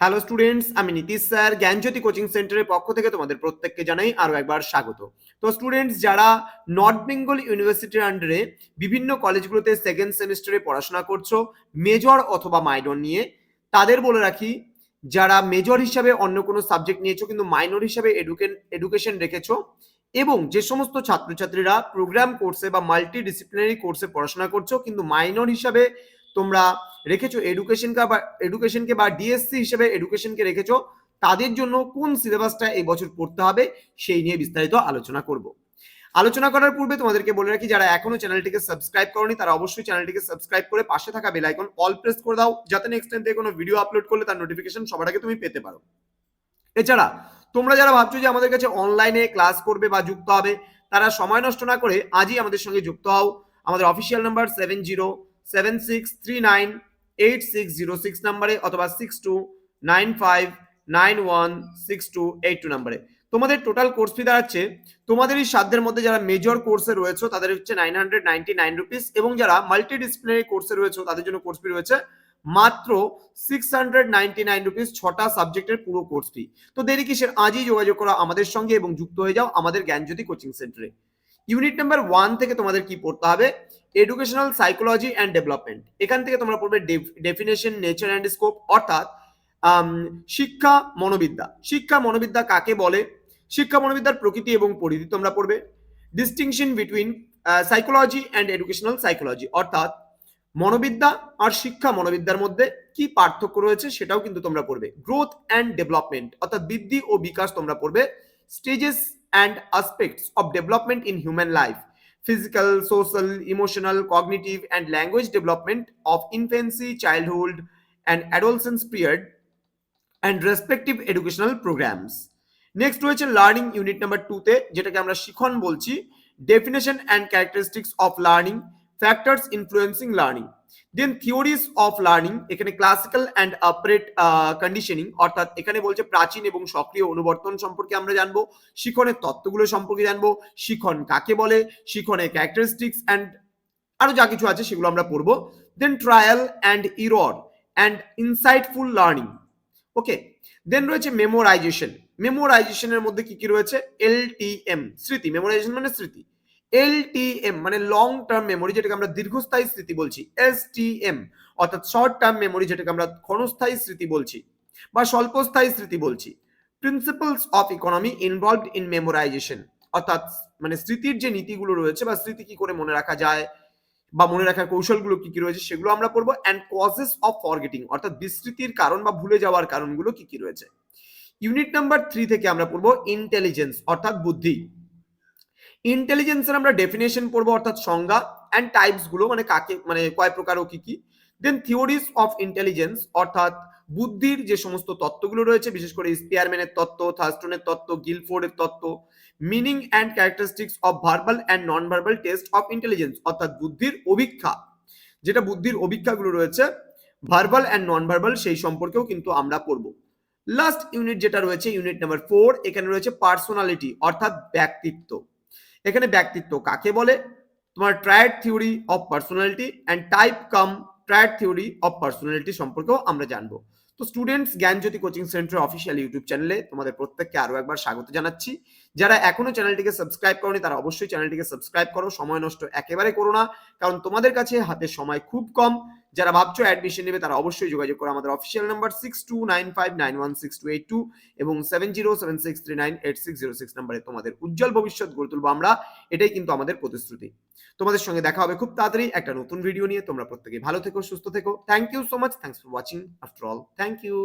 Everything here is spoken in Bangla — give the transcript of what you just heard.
হ্যালো স্টুডেন্টস আমি নীতিশ স্যার, জ্ঞানজ্যোতি কোচিং সেন্টারের পক্ষ থেকে তোমাদের প্রত্যেককে জানাই আরও একবার স্বাগত। তো স্টুডেন্টস যারা নর্থ বেঙ্গল ইউনিভার্সিটির আন্ডারে বিভিন্ন কলেজগুলোতে সেকেন্ড সেমিস্টারে পড়াশোনা করছ মেজর অথবা মাইনর নিয়ে, তাদের বলে রাখি, যারা মেজর হিসাবে অন্য কোনো সাবজেক্ট নিয়েছো, কিন্তু মাইনর হিসাবে এডুকেন এডুকেশন রেখেছো, এবং যে সমস্ত ছাত্রছাত্রীরা প্রোগ্রাম কোর্সে বা মাল্টি ডিসিপ্লিনারি কোর্সে পড়াশোনা করছ, কিন্তু মাইনর হিসাবে তোমরা রেখেছো এডুকেশনকে বা এডুকেশনকে বা ডিএসসি হিসেবে এডুকেশনকে রেখেছো, তাদের জন্য কোন সিলেবাসটা এই বছর পড়তে হবে সেই নিয়ে বিস্তারিত আলোচনা করব। আলোচনা করার পূর্বে তোমাদেরকে বলে রাখি, যারা এখনও চ্যানেলটিকে সাবস্ক্রাইব করনি, তারা অবশ্যই চ্যানেলটিকে সাবস্ক্রাইব করে পাশে থাকা বেল আইকন অল প্রেস করে দাও, যাতে নেক্সট টাইম থেকে কোনো ভিডিও আপলোড করলে তার নোটিফিকেশন সবার আগে তুমি পেতে পারো। এছাড়া, তোমরা যারা ভাবছ যে আমাদের কাছে অনলাইনে ক্লাস করবে বা যুক্ত হবে, তারা সময় নষ্ট না করে আজই আমাদের সঙ্গে যুক্ত হও। আমাদের official number seven zero seven six three nine eight six zero six নাম্বারে অথবা six two nine five nine one six two eight two নাম্বারে। তোমাদের টোটাল কোর্স ফি দাঁড়াচ্ছে, তোমাদের এই সাধ্যের মধ্যে যারা মেজর কোর্সে রয়েছে, তাদের হচ্ছে nine hundred ninety nine rupees এবং যারা মাল্টি ডিসিপ্লিনারি কোর্সে রয়েছে, তাদের জন্য কোর্স ফি রয়েছে মাত্র six hundred ninety nine rupees ছটা সাবজেক্টের পুরো কোর্স ফি তো দেরি কিসের? আজই যোগাযোগ করো আমাদের সঙ্গে এবং যুক্ত হয়ে যাও আমাদের জ্ঞানজ্যোতি কোচিং সেন্টারে ইউনিট নাম্বার ওয়ান থেকে তোমাদের কি পড়তে হবে? এডুকেশনাল সাইকোলজি অ্যান্ড ডেভেলপমেন্ট এখান থেকে তোমরা পড়বে ডেফিনেশন নেচার অ্যান্ড স্কোপ অর্থাৎ শিক্ষা, মনোবিদ্যা। শিক্ষা, মনোবিদ্যা কাকে বলে? শিক্ষা, মনোবিদ্যার প্রকৃতি এবং পরিধি তোমরা পড়বে। Distinction between psychology and educational psychology অর্থাৎ, মনোবিদ্যা আর শিক্ষা মনোবিদ্যার মধ্যে কি পার্থক্য রয়েছে সেটাও কিন্তু তোমরা পড়বে। গ্রোথ অ্যান্ড ডেভেলপমেন্ট অর্থাৎ বৃদ্ধি ও বিকাশ তোমরা পড়বে। Stages and aspects of development in human life physical, social, emotional, cognitive, and language development of infancy, childhood, and adolescence period, and respective educational programs. Next রয়েছে লার্নিং ইউনিট নাম্বার টুতে যেটাকে আমরা শিখন বলছি definition and characteristics of learning factors influencing learning then theories of learning এখানে ক্লাসিক্যাল অ্যান্ড অপারেট কন্ডিশনিং অর্থাৎ এখানে বলছে প্রাচীন এবং সক্রিয় অনুবর্তন সম্পর্কে আমরা জানব, শিখনের তত্ত্বগুলো সম্পর্কে জানব, শিখন কাকে বলে, শিখনের ক্যারেক্টারিস্টিক্স অ্যান্ড আরও যা কিছু আছে সেগুলো আমরা পড়ব। Then trial and error and insightful learning okay then রয়েছে মেমোরাইজেশন মেমোরাইজেশনের মধ্যে কি কি রয়েছে? এলটিএম স্মৃতি মেমোরাইজেশন মানে স্মৃতি। এলটিএম মানে লং টার্ম মেমোরি যেটাকে আমরা দীর্ঘস্থায়ী স্মৃতি বলছি এসটিএম অর্থাৎ শর্ট টার্ম মেমোরি যেটাকে আমরা ক্ষণস্থায়ী স্মৃতি বলছি বা স্বল্পস্থায়ী স্মৃতি বলছি। Principles of economy involved in memorization অর্থাৎ মানে স্মৃতির যে নীতিগুলো রয়েছে বা স্মৃতি কি করে মনে রাখা যায় বা মনে রাখার কৌশলগুলো কি কি রয়েছে, সেগুলো আমরা পড়ব অ্যান্ড কজেস অফ ফরগেটিং অর্থাৎ বিস্মৃতির কারণ বা ভুলে যাওয়ার কারণগুলো কি কি রয়েছে। ইউনিট নাম্বার থ্রি থেকে আমরা পড়ব ইন্টেলিজেন্স অর্থাৎ বুদ্ধি। ইন্টেলিজেন্সের আমরা ডেফিনেশন পড়ব, অর্থাৎ সংজ্ঞা অ্যান্ড টাইপসগুলো মানে কাকে মানে কয় প্রকার ও কি কি। দেন থিওরিজ অফ ইন্টেলিজেন্স অর্থাৎ বুদ্ধির যে সমস্ত তত্ত্বগুলো রয়েছে, বিশেষ করে স্পিয়ারম্যানের তত্ত্ব থার্স্টনের তত্ত্ব গিলফোর্ডের তত্ত্ব meaning and characteristics of verbal and non verbal test of intelligence অর্থাৎ বুদ্ধির অভিক্ষা। যেটা বুদ্ধির অভিক্ষাগুলো রয়েছে ভার্বাল অ্যান্ড নন ভার্বাল সেই সম্পর্কেও কিন্তু আমরা পড়ব। লাস্ট ইউনিট যেটা রয়েছে ইউনিট নাম্বার ফোর এখানে রয়েছে পার্সোনালিটি অর্থাৎ ব্যক্তিত্ব। এখানে ব্যক্তিত্ব। কাকে বলে? তোমার triad theory of personality and type cum triad theory of personality সম্পর্কেও আমরা জানব। তো students Gyanjyoti coaching centre official YouTube চ্যানেলে তোমাদের প্রত্যেককে আরও একবার স্বাগত জানাচ্ছি। যারা এখনও চ্যানেলটিকে সাবস্ক্রাইব করনি, তারা অবশ্যই চ্যানেলটিকে সাবস্ক্রাইব করো। সময় নষ্ট একেবারে করো না, কারণ তোমাদের কাছে হাতে সময় খুব কম। যারা ভাবছ অ্যাডমিশন নেবে, তারা অবশ্যই যোগাযোগ করো। আমাদের official number six two nine five nine one six two eight two এবং seven zero seven six three nine eight six zero six নাম্বারে তোমাদের উজ্জ্বল ভবিষ্যৎ গড়ে তুলবো আমরা। এটাই কিন্তু আমাদের প্রতিশ্রুতি। তোমাদের সঙ্গে দেখা হবে খুব তাড়াতাড়ি। একটা নতুন ভিডিও নিয়ে। তোমরা প্রত্যেকে ভালো থেকো, সুস্থ থেকো। Thank you so much thanks for watching after all thank you